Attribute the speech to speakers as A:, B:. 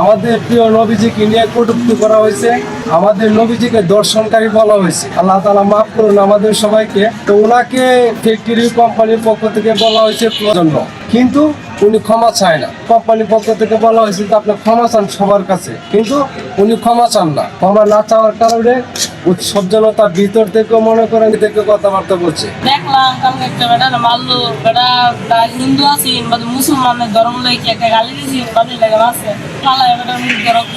A: আমাদের প্রিয় নবীজিকে নিয়ে কটুক্তি করা হয়েছে। আমাদের নবীজিকে দর্শনকারী বলা হয়েছে। আল্লাহ তালা মাফ করুন আমাদের সবাইকে। তো ওনাকে ফ্যাক্টরি কোম্পানির পক্ষ থেকে বলা হয়েছে প্রজন্ম কিন্তু উনি ক্ষমা চায় না। কোম্পানির পক্ষ থেকে বলা হয়েছে যে আপনি ক্ষমা চান সবার কাছে। কিন্তু উনি ক্ষমা চান না। ক্ষমা না চাওয়ার কারণে উৎসব জনতা ভিতর থেকে মনে করেন থেকে কথাবার্তা বলছে।
B: দেখলাম কালকে একটা বেটা মারলো, বেটা তার হিন্দু আছে মুসলমানের ধর্ম লাগে একটা গালি দিয়েছি বাদে লাগে আছে পালায় বেটা রক্ত